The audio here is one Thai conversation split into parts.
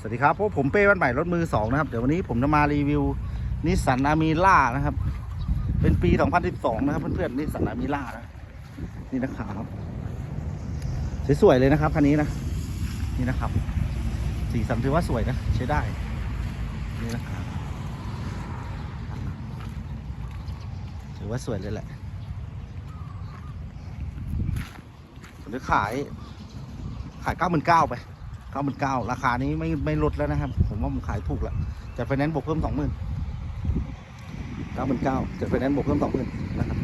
สวัสดีครับพวกผมเป้บ้านใหม่รถมือสองนะครับเดี๋ยววันนี้ผมจะมารีวิวนิสสันอามีล่านะครับ เป็นปี 2012 นะครับ เพื่อนๆนิสสันอามีล่านะนี่นะครับสวยๆเลยนะครับคันนี้นะนี่นะครับ สีสันถือว่าสวยนะใช้ได้นี่นะครับถือว่าสวยเลยแหละผมจะขายขายเก้าหมื่นเก้าไป เก้าหมื่นเก้าราคานี้ไม่ไม่ลดแล้วนะครับ ผมว่าผมขายถูกแล้วจัดไฟแนนซ์บวกเพิ่มสองหมื่นเก้าหมื่นเก้าจัดไฟแนนซ์บวกเพิ่มสองหมื่นนะครับ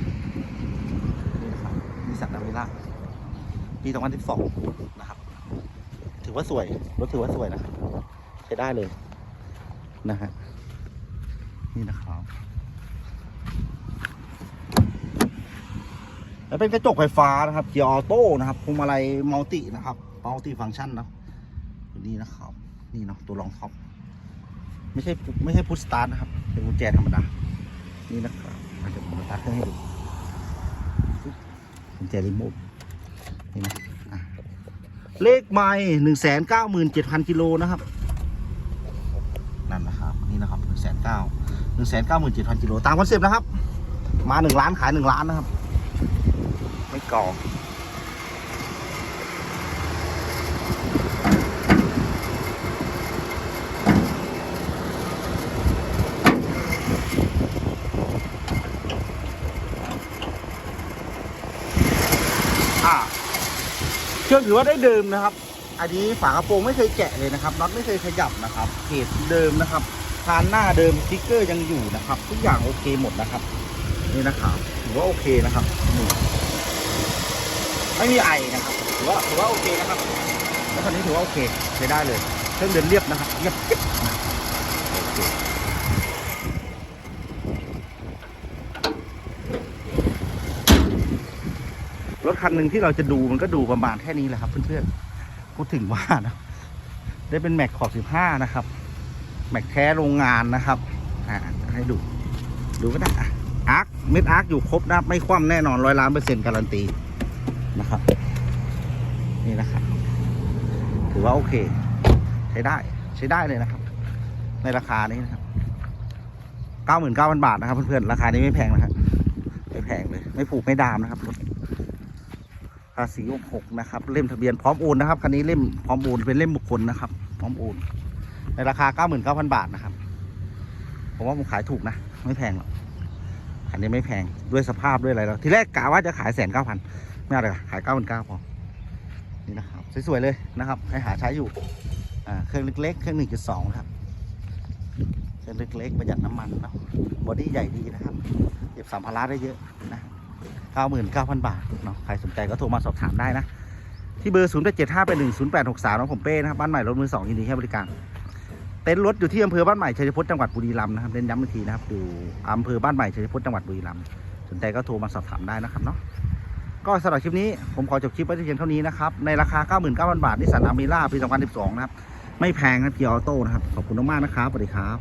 นี่นะครับนิสสันนาวิล่าปีสองพันสิบสองนะครับ ถือว่าสวยรถถือว่าสวยนะครับใช้ได้เลยนะฮะนี่นะครับแล้วเป็นกระจกไฟฟ้านะครับเกียร์ออโต้นะครับพวงมาลัยมัลตินะครับมัลติฟังก์ชันเน นี่นะครับ นี่เนาะตัวรองท็อปไม่ใช่ไม่ใช่พุชสตาร์ทนะครับ เป็นกุญแจธรรมดา นี่นะครับมันจะผมสตาร์ทเครื่องให้ดูกุญแจรีโมทนี่นะเลขไม่หนึ่งแสนเก้าหมื่นเจ็ดพันกิโลนะครับ นั่นนะครับ นี่นะครับหนึ่งแสนเก้าหนึ่งแสนเก้าหมื่นเจ็ดพันกิโลตามคอนเซ็ปต์นะครับ มาหนึ่งล้านขายหนึ่งล้านนะครับ ไม่ก่อ อ่าเครื่องถือว่าได้เดิมนะครับ อันนี้ฝากระโปรงไม่เคยแกะเลยนะครับน็อตไม่เคยขยับนะครับเพจเดิมนะครับพานหน้าเดิมสติ๊กเกอร์ยังอยู่นะครับ ทุกอย่างโอเคหมดนะครับ นี่นะครับถือว่าโอเคนะครับนี่ไม่มีไอนะครับถือว่าถือว่าโอเคนะครับแล้วคันนี้ถือว่าโอเคใช้ได้เลยเครื่องเดินเรียบนะครับเรียบโอเค รถคันหนึ่งที่เราจะดูมันก็ดูประมาณแค่นี้แหละครับเพื่อนๆพูดถึงว่านะ ได้เป็นแม็กขอบ15นะครับ แม็กแท้โรงงานนะครับ อ่าให้ดู ดูก็ได้อะอาร์คเม็ดอาร์คอยู่ครบนะไม่คว่ำแน่นอนร้อยล้านเปอร์เซ็นต์การันตีนะครับ นี่นะครับ ถือว่าโอเค ใช้ได้ใช้ได้เลยนะครับ ในราคานี้นะครับเก้าหมื่นเก้าพันบาทนะครับเพื่อนๆราคานี้ไม่แพงนะครับไม่แพงเลย ไม่ผูกไม่ดามนะครับรถ ภาษี66นะครับ เล่มทะเบียนพร้อมโอนนะครับคันนี้เล่มพร้อมโอนเป็นเล่มบุคคลนะครับ พร้อมโอนในราคา99,000บาทนะครับ ผมว่าผมขายถูกนะ ไม่แพงหรอกคันนี้ไม่แพงด้วยสภาพด้วยอะไรแล้วทีแรกกะว่าจะขายแสนเก้าพันไม่เอาเลยขายเก้าพันเก้าพอนี่นะครับสวยๆเลยนะครับให้หาใช้อยู่อ่าเครื่องเล็กๆเครื่องหนึ่งจุดสองครับเครื่องเล็กๆประหยัดน้ำมันเนาะบอดี้ใหญ่ดีนะครับเก็บสัมภาระได้เยอะนะ 99,000 บาทเนาะใครสนใจก็โทรมาสอบถามได้นะ ที่เบอร์ 0 8 7 5 8 1 0 8 6 3น้องผมเป้นะครับบ้านใหม่รถมือ2ยินดีให้บริการ เต็นท์รถอยู่ที่อำเภอบ้านใหม่ชัยพฤจังหวัดบุรีรัมย์นะครับเล่นย้ำอีกทีนะครับอยู่อำเภอบ้านใหม่ชัยพฤจังหวัดบุรีรัมย์สนใจก็โทรมาสอบถามได้นะครับเนาะก็สำหรับคลิปนี้ผมขอจบคลิปไว้เพียงเท่านี้นะครับในราคา 99,000 บาทนิสสันอามิล่าปี 2012 นะครับไม่แพงนะเกียร์ออโต้นะครับขอบคุณมากๆนะครับสวัสดีครับ